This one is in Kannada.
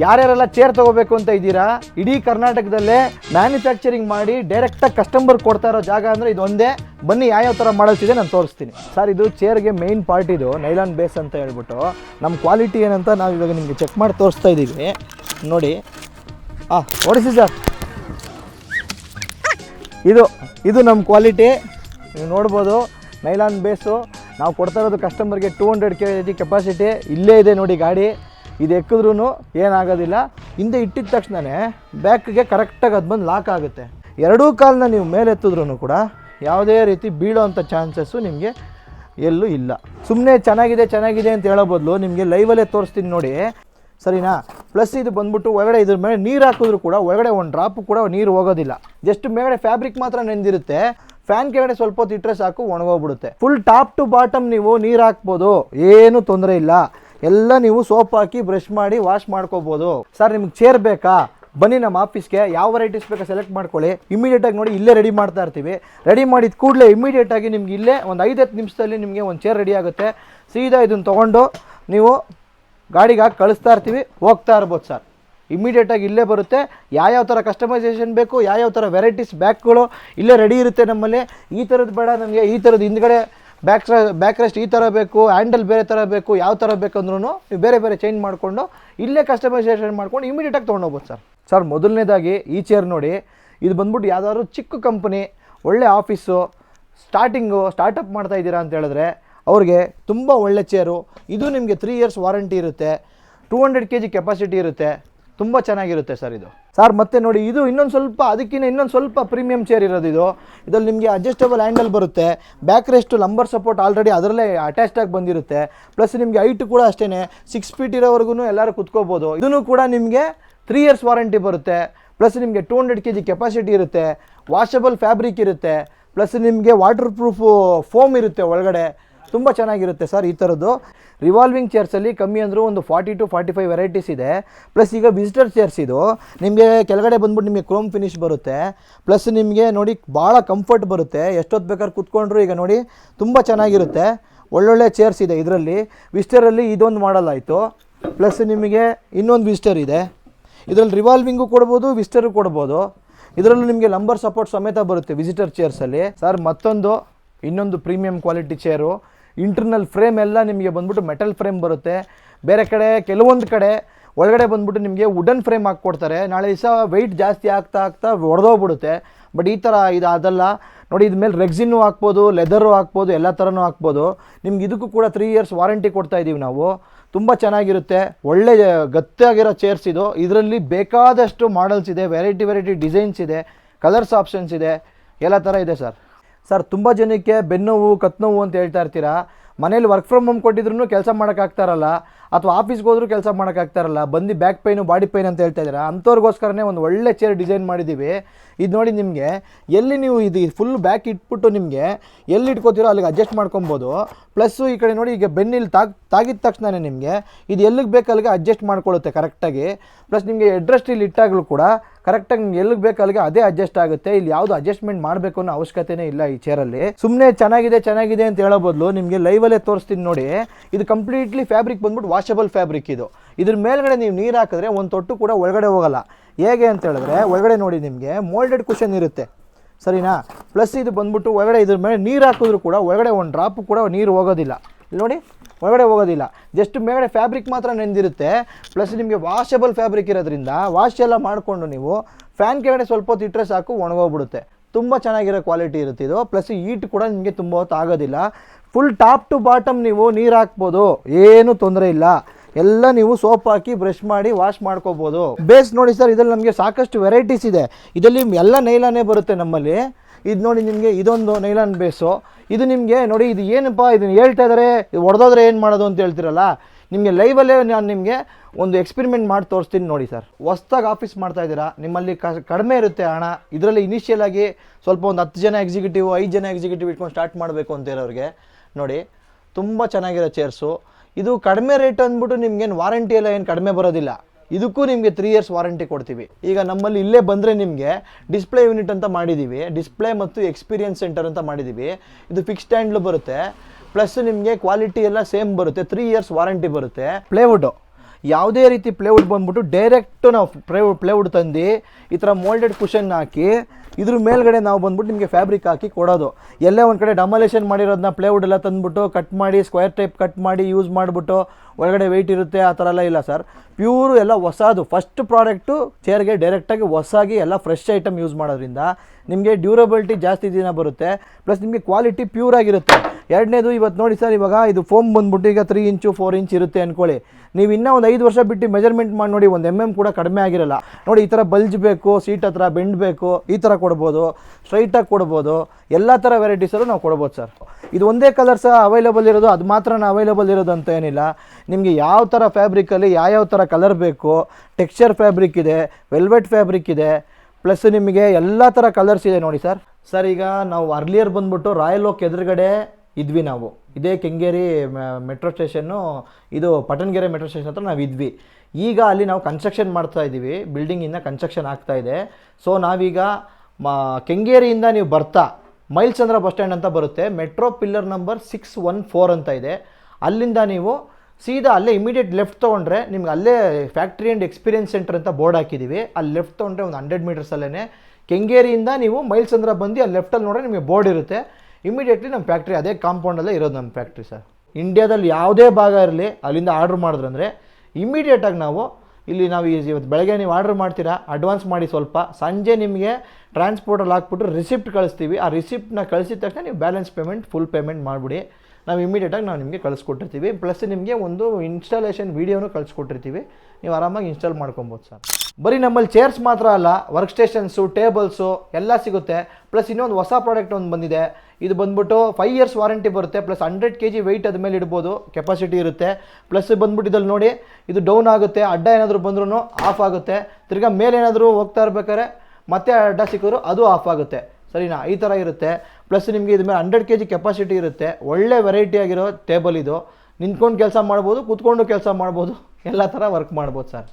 ಯಾರ್ಯಾರೆಲ್ಲ ಚೇರ್ ತಗೋಬೇಕು ಅಂತ ಇದ್ದೀರಾ? ಇಡೀ ಕರ್ನಾಟಕದಲ್ಲೇ ಮ್ಯಾನುಫ್ಯಾಕ್ಚರಿಂಗ್ ಮಾಡಿ ಡೈರೆಕ್ಟಾಗಿ ಕಸ್ಟಮರ್ ಕೊಡ್ತಾ ಇರೋ ಜಾಗ ಅಂದರೆ ಇದೊಂದೇ ಬನ್ನಿ ಯಾವ್ಯಾವ ಥರ ಮಾಡಲ್ಸ್ ಇದೆ ನಾನು ತೋರಿಸ್ತೀನಿ. ಸರ್ ಇದು ಚೇರ್ಗೆ ಮೇನ್ ಪಾರ್ಟ್ ಇದು ನೈಲಾನ್ ಬೇಸ್ ಅಂತ ಹೇಳ್ಬಿಟ್ಟು. ನಮ್ಮ ಕ್ವಾಲಿಟಿ ಏನಂತ ನಾವು ಇವಾಗ ನಿಮಗೆ ಚೆಕ್ ಮಾಡಿ ತೋರಿಸ್ತಾ ಇದ್ದೀವಿ. ನೋಡಿ. ಆ, ಓಡಿಸಿ ಸರ್ ಇದು ಇದು ನಮ್ಮ ಕ್ವಾಲಿಟಿ ನೀವು ನೋಡ್ಬೋದು ನೈಲಾನ್ ಬೇಸು ನಾವು ಕೊಡ್ತಾ ಇರೋದು ಕಸ್ಟಮರ್ಗೆ two hundred K G capacity ಇಲ್ಲೇ ಇದೆ ನೋಡಿ ಗಾಡಿ. ಇದು ಎಕ್ಕಿದ್ರೂ ಏನಾಗೋದಿಲ್ಲ. ಹಿಂದೆ ಇಟ್ಟಿದ ತಕ್ಷಣವೇ ಬ್ಯಾಕ್ಗೆ ಕರೆಕ್ಟಾಗಿ ಅದು ಬಂದು ಲಾಕ್ ಆಗುತ್ತೆ. ಎರಡೂ ಕಾಲನ್ನ ನೀವು ಮೇಲೆತ್ತಿದ್ರೂ ಕೂಡ ಯಾವುದೇ ರೀತಿ ಬೀಳೋ ಅಂಥ ಚಾನ್ಸಸ್ಸು ನಿಮಗೆ ಎಲ್ಲೂ ಇಲ್ಲ. ಸುಮ್ಮನೆ ಚೆನ್ನಾಗಿದೆ ಚೆನ್ನಾಗಿದೆ ಅಂತ ಹೇಳೋ ಬದಲು ನಿಮಗೆ ಲೈವಲ್ಲೇ ತೋರಿಸ್ತೀನಿ ನೋಡಿ. ಸರಿನಾ? ಪ್ಲಸ್ ಇದು ಬಂದ್ಬಿಟ್ಟು ಒಳಗಡೆ ಇದ್ರ ಮೇಲೆ ನೀರು ಹಾಕಿದ್ರು ಕೂಡ ಒಳಗಡೆ ಒಂದು ಡ್ರಾಪ್ ಕೂಡ ನೀರು ಹೋಗೋದಿಲ್ಲ. ಜಸ್ಟ್ ಮೇಲ್ಗಡೆ ಫ್ಯಾಬ್ರಿಕ್ ಮಾತ್ರ ನೆಂದಿರುತ್ತೆ. ಫ್ಯಾನ್ ಕೆಳಗಡೆ ಸ್ವಲ್ಪ ಹೊತ್ತು ಇಟ್ಟರೆ ಸಾಕು ಒಣಗೋಗ್ಬಿಡುತ್ತೆ. ಫುಲ್ ಟಾಪ್ ಟು ಬಾಟಮ್ ನೀವು ನೀರು ಹಾಕ್ಬೋದು. ಏನೂ ತೊಂದರೆ ಇಲ್ಲ. ಎಲ್ಲ ನೀವು ಸೋಪ್ ಹಾಕಿ ಬ್ರಷ್ ಮಾಡಿ, ವಾಶ್ ಮಾಡ್ಕೋಬೋದು. ಸರ್, ನಿಮ್ಗೆ ಚೇರ್ ಬೇಕಾ? ಬನ್ನಿ ನಮ್ಮ ಆಫೀಸ್ಗೆ. ಯಾವ ವೆರೈಟೀಸ್ ಬೇಕಾ ಸೆಲೆಕ್ಟ್ ಮಾಡ್ಕೊಳ್ಳಿ. ಇಮಿಡಿಯೇಟಾಗಿ ನೋಡಿ, ಇಲ್ಲೇ ರೆಡಿ ಮಾಡ್ತಾ ಇರ್ತೀವಿ. ರೆಡಿ ಮಾಡಿದ ಕೂಡಲೇ ಇಮಿಡಿಯೇಟಾಗಿ ನಿಮ್ಗೆ ಇಲ್ಲೇ ಒಂದು ಐದು ಹತ್ತು ನಿಮಿಷದಲ್ಲಿ ನಿಮಗೆ ಒಂದು ಚೇರ್ ರೆಡಿ ಆಗುತ್ತೆ. ಸೀದಾ ಇದನ್ನು ತೊಗೊಂಡು ನೀವು ಗಾಡಿಗೆ ಹಾಕಿ ಕಳಿಸ್ತಾ ಇರ್ತೀವಿ. ಹೋಗ್ತಾ ಇರ್ಬೋದು ಸರ್. ಇಮಿಡಿಯೇಟಾಗಿ ಇಲ್ಲೇ ಬರುತ್ತೆ. ಯಾವ್ಯಾವ ಥರ ಕಸ್ಟಮೈಸೇಷನ್ ಬೇಕು, ಯಾವ್ಯಾವ ಥರ ವೆರೈಟೀಸ್ ಬ್ಯಾಗ್ಗಳು ಇಲ್ಲೇ ರೆಡಿ ಇರುತ್ತೆ ನಮ್ಮಲ್ಲಿ. ಈ ಥರದ್ದು ಬೇಡ ನಮಗೆ, ಈ ಥರದ್ದು ಹಿಂದ್ಗಡೆ ಬ್ಯಾಕ್ ಬ್ಯಾಕ್ ರೆಸ್ಟ್ ಈ ಥರ ಬೇಕು ಹ್ಯಾಂಡಲ್ ಬೇರೆ ಥರ ಬೇಕು, ಯಾವ ಥರ ಬೇಕಂದ್ರೂ ನೀವು ಬೇರೆ ಬೇರೆ ಚೇಂಜ್ ಮಾಡಿಕೊಂಡು ಇಲ್ಲೇ ಕಸ್ಟಮೈಸೇಷನ್ ಮಾಡ್ಕೊಂಡು ಇಮಿಡಿಯೇಟಾಗಿ ತೊಗೊಂಡೋಗ್ಬೋದು ಸರ್. ಸರ್, ಮೊದಲನೇದಾಗಿ ಈ ಚೇರ್ ನೋಡಿ, ಇದು ಬಂದ್ಬಿಟ್ಟು ಯಾವ್ದಾದ್ರು ಚಿಕ್ಕ ಕಂಪ್ನಿ ಒಳ್ಳೆ ಆಫೀಸು ಸ್ಟಾರ್ಟಿಂಗು ಸ್ಟಾರ್ಟಪ್ ಮಾಡ್ತಾ ಇದ್ದೀರಾ ಅಂತ ಹೇಳಿದ್ರೆ ಅವ್ರಿಗೆ ತುಂಬ ಒಳ್ಳೆ ಚೇರು ಇದು ನಿಮಗೆ ತ್ರೀ ಇಯರ್ಸ್ ವಾರಂಟಿ ಇರುತ್ತೆ. Two hundred K G capacity ಇರುತ್ತೆ. ತುಂಬ ಚೆನ್ನಾಗಿರುತ್ತೆ ಸರ್ ಇದು. ಸರ್, ಮತ್ತೆ ನೋಡಿ, ಇದು ಇನ್ನೊಂದು ಸ್ವಲ್ಪ, ಅದಕ್ಕಿಂತ ಇನ್ನೊಂದು ಸ್ವಲ್ಪ ಪ್ರೀಮಿಯಂ ಚೇರ್ ಇರೋದು ಇದು. ಇದರಲ್ಲಿ ನಿಮಗೆ ಅಡ್ಜಸ್ಟಬಲ್ ಹ್ಯಾಂಡಲ್ ಬರುತ್ತೆ. Back rest lumbar support already ಅದರಲ್ಲೇ ಅಟ್ಯಾಚ್ಡ್ ಆಗಿ ಬಂದಿರುತ್ತೆ. ಪ್ಲಸ್ ನಿಮಗೆ ಹೈಟ್ ಕೂಡ ಅಷ್ಟೇ ಸಿಕ್ಸ್ ಫೀಟ್ ಇರೋವರೆಗೂ ಎಲ್ಲರೂ ಕುತ್ಕೋಬೋದು. ಇದನ್ನು ಕೂಡ ನಿಮಗೆ ತ್ರೀ ಇಯರ್ಸ್ ವಾರಂಟಿ ಬರುತ್ತೆ. ಪ್ಲಸ್ ನಿಮಗೆ two hundred K G capacity ಇರುತ್ತೆ. ವಾಷಬಲ್ ಫ್ಯಾಬ್ರಿಕ್ ಇರುತ್ತೆ. ಪ್ಲಸ್ ನಿಮಗೆ ವಾಟರ್ ಪ್ರೂಫು ಫೋಮ್ ಇರುತ್ತೆ ಒಳಗಡೆ. ತುಂಬ ಚೆನ್ನಾಗಿರುತ್ತೆ ಸರ್ ಈ ಥರದ್ದು ರಿವಾಲ್ವಿಂಗ್ ಚೇರ್ಸಲ್ಲಿ ಕಮ್ಮಿ ಅಂದರೂ ಒಂದು forty to forty five varieties ಇದೆ. ಪ್ಲಸ್ ಈಗ ವಿಸಿಟರ್ ಚೇರ್ಸ್ ಇದು. ನಿಮಗೆ ಕೆಳಗಡೆ ಬಂದ್ಬಿಟ್ಟು ನಿಮಗೆ ಕ್ರೋಮ್ ಫಿನಿಶ್ ಬರುತ್ತೆ. ಪ್ಲಸ್ ನಿಮಗೆ ನೋಡಿ ಭಾಳ ಕಂಫರ್ಟ್ ಬರುತ್ತೆ. ಎಷ್ಟೊತ್ತು ಬೇಕಾದ್ರೆ ಕುತ್ಕೊಂಡ್ರು ಈಗ ನೋಡಿ ತುಂಬ ಚೆನ್ನಾಗಿರುತ್ತೆ. ಒಳ್ಳೊಳ್ಳೆ ಚೇರ್ಸ್ ಇದೆ ಇದರಲ್ಲಿ. ವಿಸ್ಟರಲ್ಲಿ ಇದೊಂದು ಮಾಡಲ್ ಆಯಿತು. ಪ್ಲಸ್ ನಿಮಗೆ ಇನ್ನೊಂದು ವಿಸ್ಟರ್ ಇದೆ. ಇದರಲ್ಲಿ ರಿವಾಲ್ವಿಂಗು ಕೊಡ್ಬೋದು ವಿಸ್ಟರು ಕೊಡ್ಬೋದು. ಇದರಲ್ಲೂ ನಿಮಗೆ ಲಂಬರ್ ಸಪೋರ್ಟ್ ಸಮೇತ ಬರುತ್ತೆ ವಿಸಿಟರ್ ಚೇರ್ಸಲ್ಲಿ ಸರ್ ಮತ್ತೊಂದು, ಇನ್ನೊಂದು premium quality chair internal frame ಎಲ್ಲ ನಿಮಗೆ ಬಂದ್ಬಿಟ್ಟು ಮೆಟಲ್ ಫ್ರೇಮ್ ಬರುತ್ತೆ. ಬೇರೆ ಕಡೆ ಕೆಲವೊಂದು ಕಡೆ ಒಳಗಡೆ ಬಂದ್ಬಿಟ್ಟು ನಿಮಗೆ ವುಡನ್ ಫ್ರೇಮ್ ಹಾಕ್ಕೊಡ್ತಾರೆ. ನಾಳೆ ದಿವಸ ವೆಯ್ಟ್ ಜಾಸ್ತಿ ಆಗ್ತಾ ಆಗ್ತಾ ಒಡೆದೋಗ್ಬಿಡುತ್ತೆ. ಬಟ್ ಈ ಥರ ಇದು ಅದಲ್ಲ. ನೋಡಿ ಇದ್ಮೇಲೆ ರೆಗ್ಸಿನ್ನು ಹಾಕ್ಬೋದು ಲೆದರು ಹಾಕ್ಬೋದು, ಎಲ್ಲ ಥರನೂ ಹಾಕ್ಬೋದು. ನಿಮ್ಗೆ ಇದಕ್ಕೂ ಕೂಡ ತ್ರೀ ಇಯರ್ಸ್ ವಾರಂಟಿ ಕೊಡ್ತಾ ಇದ್ದೀವಿ ನಾವು. ತುಂಬ ಚೆನ್ನಾಗಿರುತ್ತೆ. ಒಳ್ಳೆ ಗತ್ತಾಗಿರೋ ಚೇರ್ಸ್ ಇದು. ಇದರಲ್ಲಿ ಬೇಕಾದಷ್ಟು ಮಾಡಲ್ಸ್ ಇದೆ. ವೆರೈಟಿ ವೆರೈಟಿ ಡಿಸೈನ್ಸ್ ಇದೆ. ಕಲರ್ಸ್ ಆಪ್ಷನ್ಸ್ ಇದೆ. ಎಲ್ಲ ಥರ ಇದೆ ಸರ್ ಸರ್, ತುಂಬ ಜನಕ್ಕೆ ಬೆನ್ನೋವು ಕತ್ನೋವು ಅಂತ ಹೇಳ್ತಾ ಇರ್ತೀರಾ? ಮನೇಲಿ ವರ್ಕ್ ಫ್ರಮ್ ಹೋಮ್ ಕೊಟ್ಟಿದ್ರು ಕೆಲಸ ಮಾಡೋಕ್ಕಾಗ್ತಾರಲ್ಲ ಅಥವಾ ಆಫೀಸ್ಗೆ ಹೋದ್ರೂ ಕೆಲಸ ಮಾಡೋಕ್ಕಾಗ್ತಾರಲ್ಲ ಬಂದು ಬ್ಯಾಕ್ ಪೈನು ಬಾಡಿ ಪೈನ್ ಅಂತ ಹೇಳ್ತಾ ಇದ್ದೀರಾ? ಅಂಥವ್ರಿಗೋಸ್ಕರನೇ ಒಂದು ಒಳ್ಳೆ ಚೇರ್ ಡಿಸೈನ್ ಮಾಡಿದ್ದೀವಿ. ಇದು ನೋಡಿ ನಿಮಗೆ, ಎಲ್ಲಿ ನೀವು ಇದು ಫುಲ್ ಬ್ಯಾಕ್ ಇಟ್ಬಿಟ್ಟು ನಿಮಗೆ ಎಲ್ಲಿ ಇಟ್ಕೋತೀರೋ ಅಲ್ಲಿಗೆ ಅಡ್ಜಸ್ಟ್ ಮಾಡ್ಕೊಬೋದು. ಪ್ಲಸ್ಸು ಈ ಕಡೆ ನೋಡಿ, ಈಗ ಬೆನ್ನಿಲ್ಲಿ ತಾಗ್, ತಾಗಿದ ತಕ್ಷಣ ನಿಮಗೆ, ಇದು ಎಲ್ಲಿಗೆ ಬೇಕು ಅಲ್ಲಿಗೆ ಅಡ್ಜಸ್ಟ್ ಮಾಡ್ಕೊಳ್ಳುತ್ತೆ ಕರೆಕ್ಟಾಗಿ ಪ್ಲಸ್ ನಿಮಗೆ ಎಡ್ರೆಸ್ಟ್ ಇಲ್ಲಿ ಇಟ್ಟಾಗಲೂ ಕೂಡ ಕರೆಕ್ಟಾಗಿ ಎಲ್ಲಿಗೆ ಬೇಕು ಅಲ್ಲಿಗೆ ಅದೇ ಅಡ್ಜಸ್ಟ್ ಆಗುತ್ತೆ. ಇಲ್ಲಿ ಯಾವುದು ಅಡ್ಜಸ್ಟ್ಮೆಂಟ್ ಮಾಡಬೇಕು ಅನ್ನೋ ಅವಶ್ಯಕತೆನೇ ಇಲ್ಲ ಈ ಚೇರಲ್ಲಿ ಸುಮ್ಮನೆ ಚೆನ್ನಾಗಿದೆ ಚೆನ್ನಾಗಿದೆ ಅಂತ ಹೇಳೋ ಬದಲು ನಿಮಗೆ ಲೈವಲ್ಲೇ ತೋರಿಸ್ತೀನಿ ನೋಡಿ. ಇದು ಕಂಪ್ಲೀಟ್ಲಿ ಫ್ಯಾಬ್ರಿಕ್ ಬಂದ್ಬಿಟ್ಟು ವಾಷಬಲ್ ಫ್ಯಾಬ್ರಿಕ್ ಇದು. ಇದ್ರ ಮೇಲ್ಗಡೆ ನೀವು ನೀರು ಹಾಕಿದ್ರೆ ಒಂದು ತೊಟ್ಟು ಕೂಡ ಒಳಗಡೆ ಹೋಗಲ್ಲ. ಹೇಗೆ ಅಂತ ಹೇಳಿದ್ರೆ, ಒಳಗಡೆ ನೋಡಿ ನಿಮಗೆ ಮೋಲ್ಡೆಡ್ ಕುಷನ್ ಇರುತ್ತೆ. ಸರಿನಾ? ಪ್ಲಸ್ ಇದು ಬಂದ್ಬಿಟ್ಟು ಒಳಗಡೆ ಇದ್ರ ಮೇಲೆ ನೀರು ಹಾಕಿದ್ರು ಕೂಡ ಒಳಗಡೆ ಒಂದು ಡ್ರಾಪ್ ಕೂಡ ನೀರು ಹೋಗೋದಿಲ್ಲ. ನೋಡಿ. ಒಳಗಡೆ ಹೋಗೋದಿಲ್ಲ. ಜಸ್ಟ್ ಮೇಲ್ಗಡೆ ಫ್ಯಾಬ್ರಿಕ್ ಮಾತ್ರ ನೆಂದಿರುತ್ತೆ. ಪ್ಲಸ್ ನಿಮಗೆ ವಾಷಬಲ್ ಫ್ಯಾಬ್ರಿಕ್ ಇರೋದ್ರಿಂದ ವಾಶ್ ಎಲ್ಲ ಮಾಡಿಕೊಂಡು ನೀವು ಫ್ಯಾನ್ ಕೆಳಗಡೆ ಸ್ವಲ್ಪ ಹೊತ್ತು ಇಟ್ಟರೆ ಸಾಕು, ಒಣಗೋಗ್ಬಿಡುತ್ತೆ. ತುಂಬ ಚೆನ್ನಾಗಿರೋ ಕ್ವಾಲಿಟಿ ಇರುತ್ತೆ ಇದು. ಪ್ಲಸ್ ಈಟ್ ಕೂಡ ನಿಮಗೆ ತುಂಬ ಹೊತ್ತು ಆಗೋದಿಲ್ಲ. ಫುಲ್ ಟಾಪ್ ಟು ಬಾಟಮ್ ನೀವು ನೀರು ಹಾಕ್ಬೋದು. ಏನೂ ತೊಂದರೆ ಇಲ್ಲ. ಎಲ್ಲ ನೀವು ಸೋಪ್ ಹಾಕಿ ಬ್ರಷ್ ಮಾಡಿ, ವಾಶ್ ಮಾಡ್ಕೋಬೋದು. ಬೇಸ್ ನೋಡಿ ಸರ್, ಇದರಲ್ಲಿ ನಮಗೆ ಸಾಕಷ್ಟು ವೆರೈಟೀಸ್ ಇದೆ. ಇದರಲ್ಲಿ ಎಲ್ಲ ನೈಲಾನೇ ಬರುತ್ತೆ ನಮ್ಮಲ್ಲಿ. ಇದು ನೋಡಿ ನಿಮಗೆ ಇದೊಂದು ನೈಲಾನ್ ಬೇಸು. ಇದು ನಿಮಗೆ ನೋಡಿ, ಇದು ಏನಪ್ಪ, ಇದನ್ನು ಹೇಳ್ತಾ ಇದ್ದಾರೆ ಹೊಡೆದೋದ್ರೆ ಏನು ಮಾಡೋದು ಅಂತ ಹೇಳ್ತಿರಲ್ಲ? ನಿಮಗೆ ಲೈವಲ್ಲೇ ನಾನು ನಿಮಗೆ ಒಂದು ಎಕ್ಸ್ಪೆರಿಮೆಂಟ್ ಮಾಡಿ ತೋರಿಸ್ತೀನಿ ನೋಡಿ ಸರ್. ಹೊಸ್ದಾಗಿ ಆಫೀಸ್ ಮಾಡ್ತಾ ಇದ್ದೀರಾ? ನಿಮ್ಮಲ್ಲಿ ಕ, ಕಡಿಮೆ ಇರುತ್ತೆ ಹಣ. ಇದರಲ್ಲಿ ಇನಿಷಿಯಲ್ ಆಗಿ ಸ್ವಲ್ಪ ಒಂದು ಹತ್ತು ಜನ ಎಕ್ಸಿಕ್ಯೂಟಿವ್ ಐದು ಜನ ಎಕ್ಸಿಕ್ಯೂಟಿವ್ ಇಟ್ಕೊಂಡು ಸ್ಟಾರ್ಟ್ ಮಾಡಬೇಕು ಅಂತ ಇರೋರಿಗೆ ನೋಡಿ. ತುಂಬ ಚೆನ್ನಾಗಿರೋ ಚೇರ್ಸು ಇದು ಕಡಿಮೆ ರೇಟ್ ಅಂದ್ಬಿಟ್ಟು ನಿಮ್ಗೇನು ವಾರಂಟಿ ಎಲ್ಲ ಏನು ಕಡಿಮೆ ಬರೋದಿಲ್ಲ. ಇದಕ್ಕೂ ನಿಮಗೆ ತ್ರೀ ಇಯರ್ಸ್ ವಾರಂಟಿ ಕೊಡ್ತೀವಿ. ಈಗ ನಮ್ಮಲ್ಲಿ ಇಲ್ಲೇ ಬಂದರೆ ನಿಮಗೆ ಡಿಸ್ಪ್ಲೇ ಯೂನಿಟ್ ಅಂತ ಮಾಡಿದ್ದೀವಿ ಡಿಸ್ಪ್ಲೇ ಮತ್ತು ಎಕ್ಸ್ಪೀರಿಯನ್ಸ್ ಸೆಂಟರ್ ಅಂತ ಮಾಡಿದ್ದೀವಿ ಇದು ಫಿಕ್ಸ್ ಸ್ಟ್ಯಾಂಡ್ಲು ಬರುತ್ತೆ. ಪ್ಲಸ್ ನಿಮಗೆ ಕ್ವಾಲಿಟಿ ಎಲ್ಲ ಸೇಮ್ ಬರುತ್ತೆ. ತ್ರೀ ಇಯರ್ಸ್ ವಾರಂಟಿ ಬರುತ್ತೆ. ಪ್ಲೇವುಡ್ಡು ಯಾವುದೇ ರೀತಿ ಪ್ಲೇವುಡ್ ಬಂದ್ಬಿಟ್ಟು ಡೈರೆಕ್ಟ್ ನಾವು ಪ್ಲೇ ಪ್ಲೇವುಡ್ ತಂದು ಈ ಥರ ಮೋಲ್ಡೆಡ್ ಕುಷನ್ ಹಾಕಿ ಇದ್ರ ಮೇಲ್ಗಡೆ ನಾವು ಬಂದ್ಬಿಟ್ಟು ನಿಮಗೆ ಫ್ಯಾಬ್ರಿಕ್ ಹಾಕಿ ಕೊಡೋದು. ಎಲ್ಲೇ ಒಂದು ಕಡೆ ಡಮಾಲೇಷನ್ ಮಾಡಿರೋದನ್ನ ಪ್ಲೇವುಡ್ ಎಲ್ಲ ತಂದ್ಬಿಟ್ಟು ಕಟ್ ಮಾಡಿ ಸ್ಕ್ವೇರ್ ಟೈಪ್ ಕಟ್ ಮಾಡಿ ಯೂಸ್ ಮಾಡಿಬಿಟ್ಟು ಒಳಗಡೆ ವೆಯ್ಟ್ ಇರುತ್ತೆ, ಆ ಥರ ಎಲ್ಲ ಇಲ್ಲ ಸರ್ ಪ್ಯೂರು ಎಲ್ಲ ಹೊಸದು. ಫಸ್ಟ್ ಪ್ರಾಡಕ್ಟು ಚೇರ್ಗೆ ಡೈರೆಕ್ಟಾಗಿ ಹೊಸಾಗಿ ಎಲ್ಲ ಫ್ರೆಶ್ ಐಟಮ್ ಯೂಸ್ ಮಾಡೋದ್ರಿಂದ ನಿಮಗೆ ಡ್ಯೂರಬಿಲಿಟಿ ಜಾಸ್ತಿ ದಿನ ಬರುತ್ತೆ. ಪ್ಲಸ್ ನಿಮಗೆ ಕ್ವಾಲಿಟಿ ಪ್ಯೂರ್ ಆಗಿರುತ್ತೆ. ಎರಡನೇದು ಇವತ್ತು ನೋಡಿ ಸರ್, ಇವಾಗ ಇದು ಫೋಮ್ ಬಂದ್ಬಿಟ್ಟು ಈಗ ತ್ರೀ ಇಂಚು ಫೋರ್ ಇಂಚ್ ಇರುತ್ತೆ ಅಂದ್ಕೊಳ್ಳಿ ನೀವು ಇನ್ನೂ ಒಂದು ಐದು ವರ್ಷ ಬಿಟ್ಟು ಮೆಜರ್ಮೆಂಟ್ ಮಾಡಿ ನೋಡಿ, ಒಂದು ಎಂ ಎಂ ಕೂಡ ಕಡಿಮೆ ಆಗಿರಲ್ಲ. ನೋಡಿ, ಈ ಥರ ಬಲ್ಜ್ ಬೇಕು ಸೀಟ್ ಹತ್ರ ಬೆಂಡ್ ಬೇಕು, ಈ ಥರ ಕೊಡ್ಬೋದು ಸ್ಟ್ರೈಟಾಗಿ ಕೊಡ್ಬೋದು, ಎಲ್ಲ ಥರ ವೆರೈಟೀಸಲ್ಲೂ ನಾವು ಕೊಡ್ಬೋದು ಸರ್. ಇದು ಒಂದೇ ಕಲರ್ ಸಹ ಅವೈಲೇಬಲ್ ಇರೋದು, ಅದು ಮಾತ್ರ ಅವೈಲೇಬಲ್ ಇರೋದು ಅಂತ ಏನಿಲ್ಲ. ನಿಮಗೆ ಯಾವ ಥರ ಫ್ಯಾಬ್ರಿಕಲ್ಲಿ ಯಾವ್ಯಾವ ಥರ ಕಲರ್ ಬೇಕು ಟೆಕ್ಸ್ಚರ್ ಫ್ಯಾಬ್ರಿಕ್ ಇದೆ ವೆಲ್ವೆಟ್ ಫ್ಯಾಬ್ರಿಕ್ ಇದೆ ಪ್ಲಸ್ ನಿಮಗೆ ಎಲ್ಲ ಥರ ಕಲರ್ಸ್ ಇದೆ ನೋಡಿ ಸರ್. ಸರ್, ಈಗ ನಾವು ಅರ್ಲಿಯರ್ ಬಂದ್ಬಿಟ್ಟು ರಾಯಲ್ ಓಕ್ ಎದುರುಗಡೆ ಇದ್ವಿ ನಾವು. ಇದೇ ಕೆಂಗೇರಿ ಮೆಟ್ರೋ ಸ್ಟೇಷನ್ನು, ಇದು ಪಟನ್ಗೆರೆ ಮೆಟ್ರೋ ಸ್ಟೇಷನ್ ಹತ್ರ ನಾವು ಇದ್ವಿ. ಈಗ ಅಲ್ಲಿ ನಾವು ಕನ್ಸ್ಟ್ರಕ್ಷನ್ ಮಾಡ್ತಾ ಇದ್ದೀವಿ ಬಿಲ್ಡಿಂಗಿಂದ ಕನ್ಸ್ಟ್ರಕ್ಷನ್ ಆಗ್ತಾ ಇದೆ. ಸೊ ನಾವೀಗ, ಮ, ಕೆಂಗೇರಿಯಿಂದ ನೀವು ಬರ್ತಾ ಮೈಲ್ಚಂದ್ರ ಬಸ್ ಸ್ಟ್ಯಾಂಡ್ ಅಂತ ಬರುತ್ತೆ. Metro pillar number six one four ಅಂತ ಇದೆ. ಅಲ್ಲಿಂದ ನೀವು ಸೀದಾ ಅಲ್ಲೇ ಇಮಿಡಿಯೇಟ್ ಲೆಫ್ಟ್ ತೊಗೊಂಡ್ರೆ ನಿಮ್ಗೆ ಅಲ್ಲೇ ಫ್ಯಾಕ್ಟ್ರಿ ಆ್ಯಂಡ್ ಎಕ್ಸ್ಪೀರಿಯನ್ಸ್ ಸೆಂಟರ್ ಅಂತ ಬೋರ್ಡ್ ಹಾಕಿದ್ದೀವಿ ಅಲ್ಲಿ ಲೆಫ್ಟ್ ತೊಗೊಂಡ್ರೆ ಒಂದು ಹಂಡ್ರೆಡ್ ಮೀಟರ್ಸಲ್ಲೇ ಕೆಂಗೇರಿಯಿಂದ ನೀವು ಮೈಲ್ಸಂದ್ರ ಬಂದು ಅಲ್ಲಿ ಲೆಫ್ಟಲ್ಲಿ ನೋಡ್ರೆ ನಿಮಗೆ ಬೋರ್ಡ್ ಇರುತ್ತೆ. ಇಮಿಡಿಯೇಟ್ಲಿ ನಮ್ಮ ಫ್ಯಾಕ್ಟ್ರಿ ಅದೇ ಕಾಂಪೌಂಡಲ್ಲೇ ಇರೋದು ನಮ್ಮ ಫ್ಯಾಕ್ಟ್ರಿ ಸರ್ ಇಂಡಿಯಾದಲ್ಲಿ ಯಾವುದೇ ಭಾಗ ಇರಲಿ, ಅಲ್ಲಿಂದ ಆರ್ಡ್ರ್ ಮಾಡಿದ್ರಂದರೆ ಇಮಿಡಿಯೇಟಾಗಿ ನಾವು ಇಲ್ಲಿ ನಾವು ಇವತ್ತು ಬೆಳಗ್ಗೆ ನೀವು ಆರ್ಡ್ರ್ ಮಾಡ್ತೀರಾ ಅಡ್ವಾನ್ಸ್ ಮಾಡಿ ಸ್ವಲ್ಪ, ಸಂಜೆ ನಿಮಗೆ ಟ್ರಾನ್ಸ್ಪೋರ್ಟಲ್ಲಿ ಹಾಕ್ಬಿಟ್ಟು ರಿಸಿಪ್ಟ್ ಕಳಿಸ್ತೀವಿ. ಆ ರಿಸಿಪ್ಟನ್ನ ಕಳಿಸಿದ ತಕ್ಷಣ ನೀವು ಬ್ಯಾಲೆನ್ಸ್ ಪೇಮೆಂಟ್ ಫುಲ್ ಪೇಮೆಂಟ್ ಮಾಡಿಬಿಡಿ. ನಾವು ಇಮಿಡಿಯೇಟಾಗಿ ನಾವು ನಿಮಗೆ ಕಳಿಸ್ಕೊಟ್ಟಿರ್ತೀವಿ. ಪ್ಲಸ್ ನಿಮಗೆ ಒಂದು ಇನ್ಸ್ಟಾಲೇಷನ್ ವೀಡಿಯೋನು ಕಳಿಸ್ಕೊಟ್ಟಿರ್ತೀವಿ. ನೀವು ಆರಾಮಾಗಿ ಇನ್ಸ್ಟಾಲ್ ಮಾಡ್ಕೊಬೋದು ಸರ್ ಬರೀ ನಮ್ಮಲ್ಲಿ ಚೇರ್ಸ್ ಮಾತ್ರ ಅಲ್ಲ ವರ್ಕ್ ಸ್ಟೇಷನ್ಸು ಟೇಬಲ್ಸು ಎಲ್ಲ ಸಿಗುತ್ತೆ. ಪ್ಲಸ್ ಇನ್ನೊಂದು ಹೊಸ ಪ್ರಾಡಕ್ಟ್ ಒಂದು ಬಂದಿದೆ. ಇದು ಬಂದ್ಬಿಟ್ಟು ಫೈವ್ ಇಯರ್ಸ್ ವಾರಂಟಿ ಬರುತ್ತೆ. Plus hundred K G weight ಅದ ಮೇಲೆ ಇಡ್ಬೋದು. ಕೆಪಾಸಿಟಿ ಇರುತ್ತೆ. ಪ್ಲಸ್ ಬಂದ್ಬಿಟ್ಟು ಇದ್ರಲ್ಲಿ ನೋಡಿ, ಇದು ಡೌನ್ ಆಗುತ್ತೆ. ಅಡ್ಡ ಏನಾದರೂ ಬಂದ್ರೂ ಆಫ್ ಆಗುತ್ತೆ. ತಿರ್ಗಾ ಮೇಲೆ ಏನಾದರೂ ಹೋಗ್ತಾ ಇರ್ಬೇಕಾದ್ರೆ ಮತ್ತೆ ಅಡ್ಡ ಸಿಕ್ಕಿದ್ರು ಅದು ಆಫ್ ಆಗುತ್ತೆ. ಸರಿನಾ? ಈ ಥರ ಇರುತ್ತೆ. ಪ್ಲಸ್ ನಿಮಗೆ ಇದ್ರ ಮೇಲೆ ಹಂಡ್ರೆಡ್ ಕೆ ಜಿ ಕೆಪಾಸಿಟಿ ಇರುತ್ತೆ. ಒಳ್ಳೆ ವೆರೈಟಿ ಆಗಿರೋ ಟೇಬಲ್ ಇದು. ನಿಂತ್ಕೊಂಡು ಕೆಲಸ ಮಾಡ್ಬೋದು, ಕೂತ್ಕೊಂಡು ಕೆಲಸ ಮಾಡ್ಬೋದು. ಎಲ್ಲ ಥರ ವರ್ಕ್ ಮಾಡ್ಬೋದು ಸರ್.